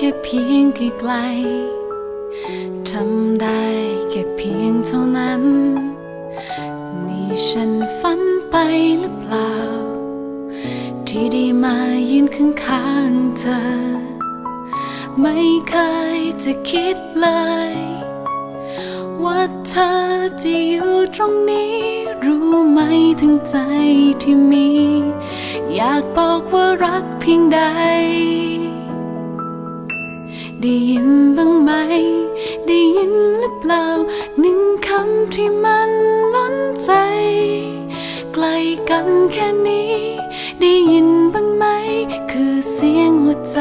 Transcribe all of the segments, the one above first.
แค่เพียงไกลๆทำได้แค่เพียงเท่านั้น นี่ฉันฝันไปหรือเปล่า ที่ได้มายืนข้างๆเธอ ไม่เคยจะคิดเลย ว่าเธอจะอยู่ตรงนี้ รู้ไหมถึงใจที่มี อยากบอกว่ารักเพียงใด ได้ยินบ้างไหม ได้ยินหรือเปล่า หนึ่งคำที่มันล้นใจ ไกลกันแค่นี้ ได้ยินบ้างไหม คือเสียงหัวใจ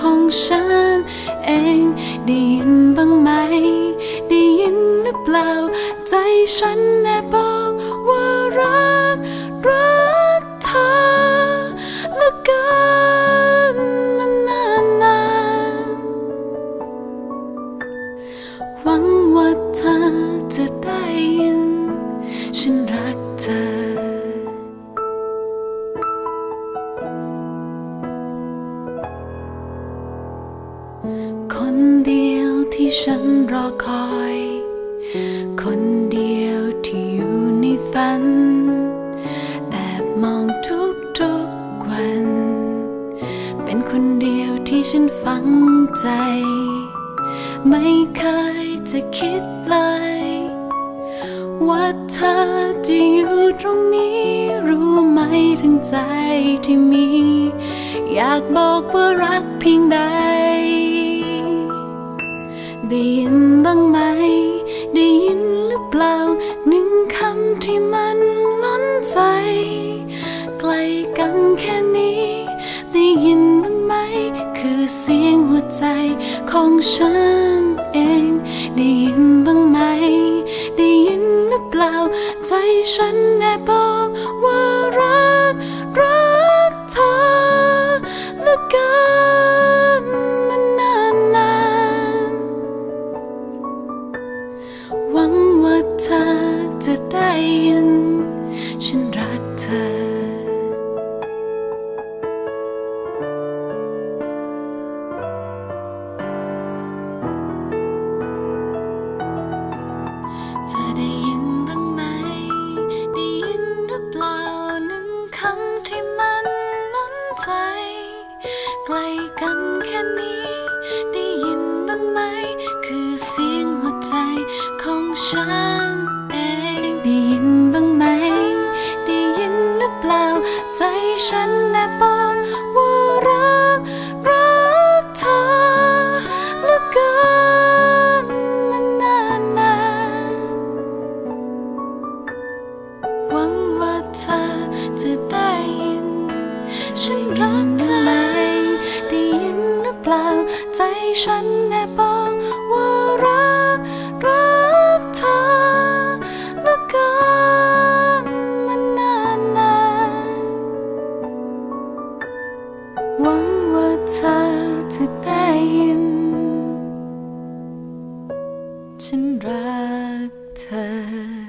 ของฉันเอง ได้ยินบ้างไหม ได้ยินหรือเปล่า ใจฉันแอบบอก หวังว่าเธอจะได้ยิน ฉันรักเธอ คนเดียวที่ฉันรอคอย คนเดียวที่อยู่ในฝัน แอบมองทุกทุกๆวัน เป็นคนเดียวที่ฉันฝังใจ ไม่เคยจะคิดเลย ว่าเธอจะอยู่ตรงนี้ รู้ไหมถึงใจที่มี อยากบอกว่ารักเพียงใด ได้ยินบ้างไหม ได้ยินหรือเปล่าหนึ่งคำที่มันล้นใจ ไกลกันแค่นี้ ได้ยิน คือเสียงหัวใจของฉันเอง ได้ยินบ้างไหม ได้ยินหรือเปล่า ใจฉันแอบบอกว่ารัก รักเธอเหลือเกินมันนานนานหวังว่าเธอจะได้ยิน ฉันเองได้ยินบ้างไหม ได้ยินหรือเปล่า ใจฉันแอบบอกว่ารัก รักเธอเหลือเกินมันนานนานๆหวังว่าเธอจะได้ยิน ฉันรักเธอได้ยินหรือเปล่า ใจฉัน ฉันรักเธอ